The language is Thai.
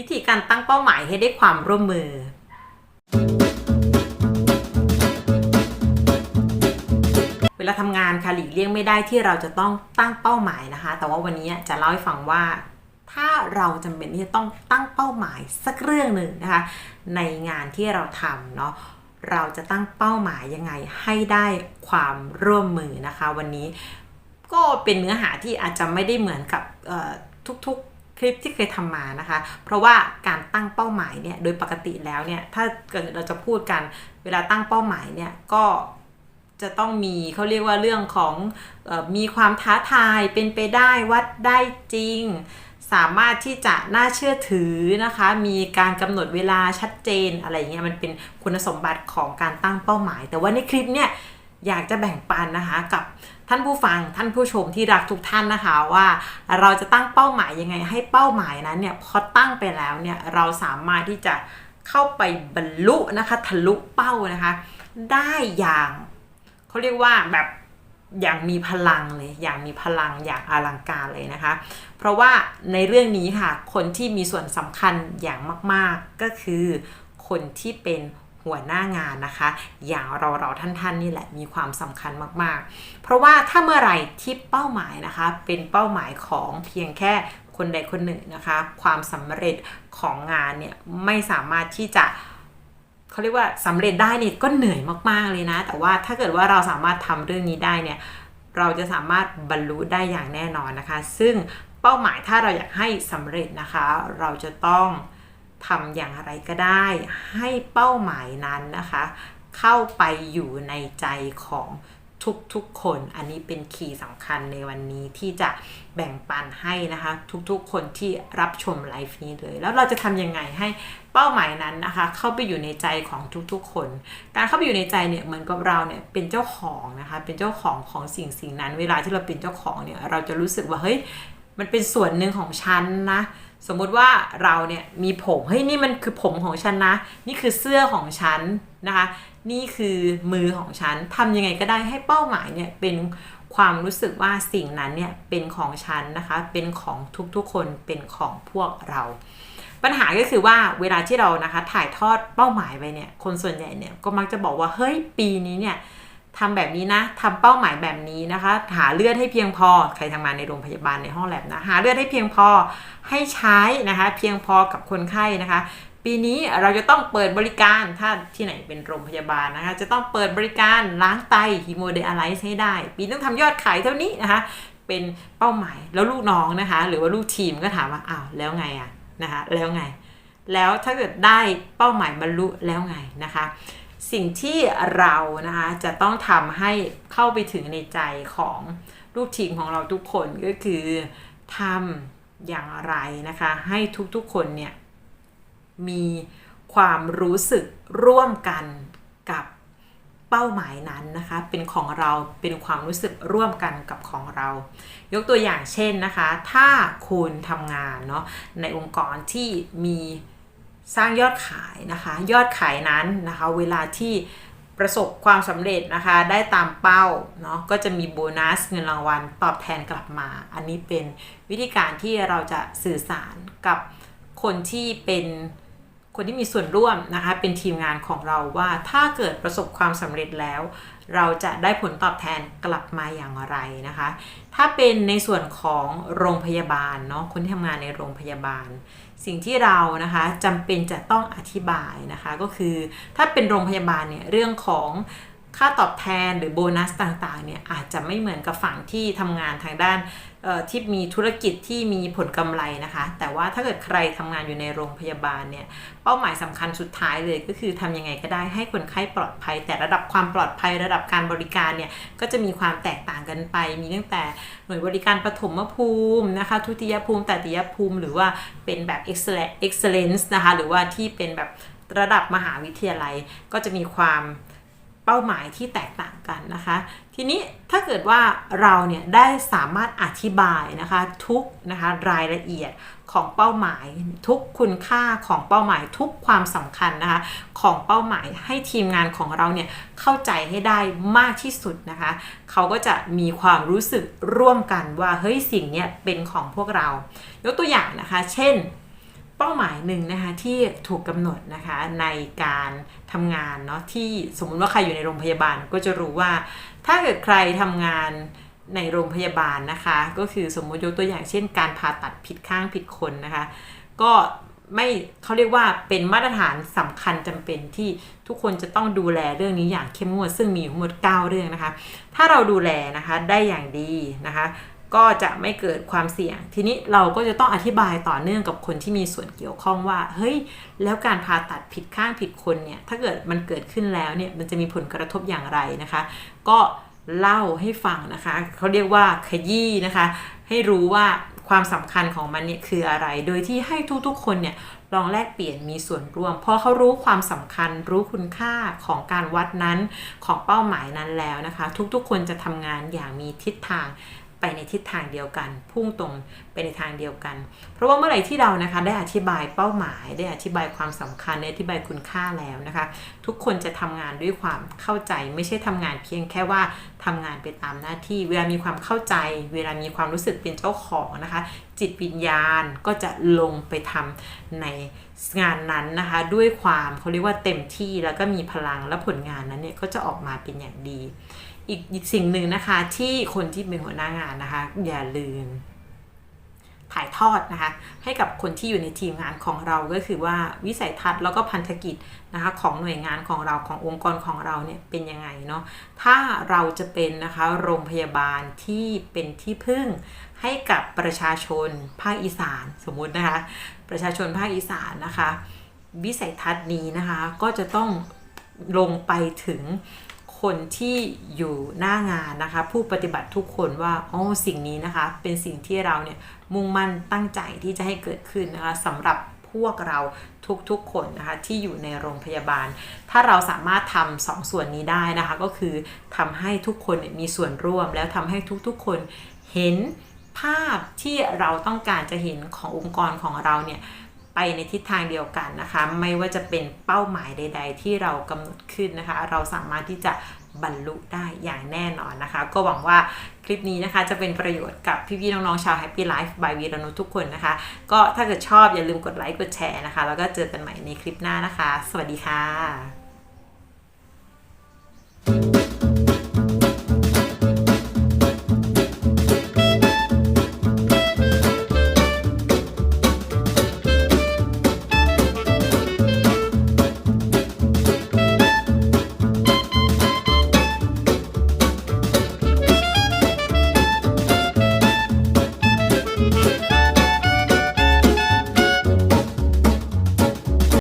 วิธีการตั้งเป้าหมายให้ได้ความร่วมมือ เวลาทำงานค่ะหลีกเลี่ยงไม่ได้ที่เราจะต้องตั้งเป้าหมายนะคะ แต่ว่าวันนี้จะเล่าให้ฟังว่า ถ้าเราจำเป็นที่จะต้องตั้งเป้าหมายสักเรื่องหนึ่งนะคะ ในงานที่เราทำเนาะเราจะตั้งเป้าหมายยังไงให้ได้ความร่วมมือนะคะ วันนี้ก็เป็นเนื้อหาที่อาจจะไม่ได้เหมือนกับทุกๆ ลิปที่เคยทำมานะคะ เพราะว่าการตั้งเป้าหมายเนี่ยโดยปกติแล้วเนี่ยถ้าเกิดเราจะพูดกันเวลาตั้งเป้าหมายเนี่ยก็จะต้องมีเขาเรียกว่าเรื่องของออมีความท้าทายเป็นไปได้วัดได้จริง สามารถที่จะน่าเชื่อถือนะคะ มีการกำหนดเวลาชัดเจนอะไรอย่างเงี้ยมันเป็นคุณสมบัติของการตั้งเป้าหมาย แต่ว่าในคลิปเนี่ยอยากจะแบ่งปันนะคะกับ ท่านผู้ฟังท่านผู้ชมที่รักทุกท่านนะคะว่าเราจะตั้งเป้าหมายยังไง ให้เป้าหมายนั้นเนี่ยพอตั้งไปแล้วเนี่ยเราสามารถที่จะเข้าไปบรรลุนะคะทะลุเป้านะคะ ได้อย่างเขาเรียกว่าแบบอย่างมีพลังเลยอย่างมีพลังอย่างอลังการเลยนะคะ เพราะว่าในเรื่องนี้ค่ะคนที่มีส่วนสำคัญอย่างมาก ๆก็คือคนที่เป็น หัวหน้างานนะคะ อย่างเราเราท่านๆนี่แหละมีความสำคัญมากๆ เพราะว่าถ้าเมื่อไหร่ที่เป้าหมายนะคะ เป็นเป้าหมายของเพียงแค่คนใดคนหนึ่งนะคะ ความสำเร็จของงานเนี่ยไม่สามารถที่จะเขาเรียกว่าสำเร็จได้เนี่ยก็เหนื่อยมากๆเลยนะ แต่ว่าถ้าเกิดว่าเราสามารถทำเรื่องนี้ได้เนี่ยเราจะสามารถบรรลุได้อย่างแน่นอนนะคะ ซึ่งเป้าหมายถ้าเราอยากให้สำเร็จนะคะ เราจะต้อง ทำอย่างไรก็ได้ให้เป้าหมายนั้นนะคะ เข้าไปอยู่ในใจของทุกๆคน อันนี้เป็นคีย์สำคัญในวันนี้ที่จะแบ่งปันให้นะคะ ทุกๆ คนที่รับชมไลฟ์นี้เลย แล้วเราจะทำยังไงให้เป้าหมายนั้นนะคะ เข้าไปอยู่ในใจของทุกๆ คน การเข้าไปอยู่ในใจเนี่ยเหมือนกับเราเนี่ยเป็นเจ้าของนะคะ เป็นเจ้าของของสิ่งสิ่งนั้น เวลาที่เราเป็นเจ้าของเนี่ยเราจะรู้สึกว่าเฮ้ยมันเป็นส่วนหนึ่งของฉันนะ สมมุติว่าเราเนี่ยมีผมเฮ้ยนี่มันคือผมของฉันนะ นี่คือเสื้อของฉันนะคะ นี่คือมือของฉันทำยังไงก็ได้ให้เป้าหมายเนี่ยเป็นความรู้สึกว่าสิ่งนั้นเนี่ยเป็นของฉันนะคะ เป็นของทุกๆคนเป็นของพวกเรา ปัญหาก็คือว่าเวลาที่เรานะคะถ่ายทอดเป้าหมายไปเนี่ยคนส่วนใหญ่เนี่ยก็มักจะบอกว่าเฮ้ยปีนี้เนี่ย ทำแบบนี้นะทำเป้าหมายแบบนี้นะคะ หาเลือดให้เพียงพอ ใครทำงานในโรงพยาบาลในห้องแลบนะ หาเลือดให้เพียงพอ ให้ใช้นะคะ เพียงพอกับคนไข้นะคะ ปีนี้เราจะต้องเปิดบริการ ถ้าที่ไหนเป็นโรงพยาบาลนะคะ จะต้องเปิดบริการล้างไตฮีโมเดอะไลซ์ให้ได้ ปีต้องทำยอดขายเท่านี้นะคะ เป็นเป้าหมาย แล้วลูกน้องนะคะ หรือว่าลูกทีมก็ถามว่า อ้าว แล้วไงอะนะคะ แล้วไง แล้วถ้าเกิดได้เป้าหมายบรรลุแล้วไงนะคะ สิ่งที่เรานะคะจะต้องทำให้เข้าไปถึงในใจของลูกทีมของเราทุกคนก็คือทำอย่างไรนะคะ ให้ทุกๆคนเนี่ยมีความรู้สึกร่วมกันกับเป้าหมายนั้นนะคะ เป็นของเราเป็นความรู้สึกร่วมกันกับของเรา ยกตัวอย่างเช่นนะคะ ถ้าคุณทำงานเนาะในองค์กรที่มี สร้างยอดขายนะคะ ยอดขายนั้นนะคะ เวลาที่ประสบความสำเร็จนะคะ ได้ตามเป้าเนาะก็จะมีโบนัสเงินรางวัลตอบแทนกลับมา อันนี้เป็นวิธีการที่เราจะสื่อสารกับคนที่เป็น คนที่มีส่วนร่วมนะคะเป็นทีมงานของเราว่าถ้าเกิดประสบความสำเร็จแล้ว เราจะได้ผลตอบแทนกลับมาอย่างไรนะคะ ถ้าเป็นในส่วนของโรงพยาบาลเนาะคนที่ทำงานในโรงพยาบาล สิ่งที่เรานะคะจำเป็นจะต้องอธิบายนะคะ ก็คือถ้าเป็นโรงพยาบาลเนี่ยเรื่องของ ค่าตอบแทนหรือโบนัสต่างๆเนี่ยอาจจะไม่เหมือนกับฝั่งที่ทำงานทางด้านที่มีธุรกิจที่มีผลกำไรนะคะ แต่ว่าถ้าเกิดใครทำงานอยู่ในโรงพยาบาลเนี่ยเป้าหมายสำคัญสุดท้ายเลยก็คือทำยังไงก็ได้ให้คนไข้ปลอดภัย แต่ระดับความปลอดภัยระดับการบริการเนี่ยก็จะมีความแตกต่างกันไป มีตั้งแต่หน่วยบริการปฐมภูมินะคะทุติยภูมิตติยภูมิ หรือว่าเป็นแบบ excellence นะคะหรือว่าที่เป็นแบบระดับมหาวิทยาลัยก็จะมีความ เป้าหมายที่แตกต่างกันนะคะ ทีนี้ถ้าเกิดว่าเราเนี่ยได้สามารถอธิบายนะคะทุกนะคะรายละเอียดของเป้าหมาย ทุกคุณค่าของเป้าหมายทุกความสำคัญนะคะของเป้าหมายให้ทีมงานของเราเนี่ยเข้าใจให้ได้มากที่สุดนะคะเขาก็จะมีความรู้สึกร่วมกันว่าเฮ้ยสิ่งเนี้ยเป็นของพวกเรา ยกตัวอย่างนะคะ เช่น เป้าหมายหนึ่งนะคะที่ถูกกำหนดนะคะในการทำงานเนาะที่สมมติว่าใครอยู่ในโรงพยาบาลก็จะรู้ว่า ถ้าเกิดใครทำงานในโรงพยาบาลนะคะ ก็คือสมมติยกตัวอย่างเช่น การผ่าตัดผิดข้างผิดคนนะคะ ก็ไม่เขาเรียกว่าเป็นมาตรฐานสำคัญจำเป็นที่ทุกคนจะต้องดูแลเรื่องนี้อย่างเข้มงวดซึ่งมีทั้งหมด 9 เรื่องนะคะ ถ้าเราดูแลนะคะได้อย่างดีนะคะ ก็จะไม่เกิดความเสี่ยง ทีนี้เราก็จะต้องอธิบายต่อเนื่องกับคนที่มีส่วนเกี่ยวข้องว่า เฮ้ย แล้วการผ่าตัดผิดข้างผิดคนเนี่ย ถ้าเกิดมันเกิดขึ้นแล้วเนี่ย มันจะมีผลกระทบอย่างไรนะคะ ก็เล่าให้ฟังนะคะ เขาเรียกว่าขยี้นะคะ ให้รู้ว่าความสำคัญของมันเนี่ยคืออะไร โดยที่ให้ทุกๆ คนเนี่ยลองแลกเปลี่ยนมีส่วนร่วมพอเขารู้ความสำคัญรู้คุณค่าของการวัดนั้นของเป้าหมายนั้นแล้วนะคะ ทุกๆ คนจะทำงานอย่างมีทิศทาง ไปในทิศทางเดียวกัน พุ่งตรงไปในทางเดียวกัน เพราะว่าเมื่อไหร่ที่เรานะคะได้อธิบายเป้าหมาย ได้อธิบายความสำคัญได้อธิบายคุณค่าแล้วนะคะ ทุกคนจะทำงานด้วยความเข้าใจ ไม่ใช่ทำงานเพียงแค่ว่าทำงานไปตามหน้าที่ เวลามีความเข้าใจ เวลามีความรู้สึกเป็นเจ้าของนะคะ จิตวิญญาณก็จะลงไปทำในงานนั้นนะคะ ด้วยความเขาเรียกว่าเต็มที่แล้วก็มีพลังและผลงานนั้นเนี่ยก็จะออกมาเป็นอย่างดี อีกอีกสิ่งหนึ่งนะคะ ที่คนที่เป็นหัวหน้างานนะคะ อย่าลืมถ่ายทอดนะคะ ให้กับคนที่อยู่ในทีมงานของเราก็คือว่าวิสัยทัศน์แล้วก็พันธกิจนะคะของหน่วยงานของเราขององค์กรของเราเนี่ยเป็นยังไงเนาะถ้าเราจะเป็นนะคะโรงพยาบาลที่เป็นที่พึ่งให้กับประชาชนภาคอีสานสมมุตินะคะ ประชาชนภาคอีสานนะคะ วิสัยทัศน์นี้นะคะก็จะต้องลงไปถึง คนที่อยู่หน้างานนะคะ ผู้ปฏิบัติทุกคนว่าอ๋อสิ่งนี้นะคะ เป็นสิ่งที่เราเนี่ยมุ่งมั่นตั้งใจที่จะให้เกิดขึ้นนะคะสำหรับพวกเราทุกๆคนนะคะที่อยู่ในโรงพยาบาล ถ้าเราสามารถทำสองส่วนนี้ได้นะคะก็คือทำให้ทุกคนมีส่วนร่วม แล้วทำให้ทุกๆคนเห็นภาพที่เราต้องการจะเห็นขององค์กรของเราเนี่ย ไปในทิศทางเดียวกันนะคะ ไม่ว่าจะเป็นเป้าหมายใด ๆ ที่เรากำหนดขึ้นนะคะ เราสามารถที่จะบรรลุได้อย่างแน่นอนนะคะ ก็หวังว่าคลิปนี้นะคะจะเป็นประโยชน์กับพี่ๆน้องๆชาว Happy Life by วีรนุชทุกคนนะคะ ก็ถ้าเกิดชอบอย่าลืมกดไลค์กดแชร์นะคะ แล้วก็เจอกันใหม่ในคลิปหน้านะคะ สวัสดีค่ะ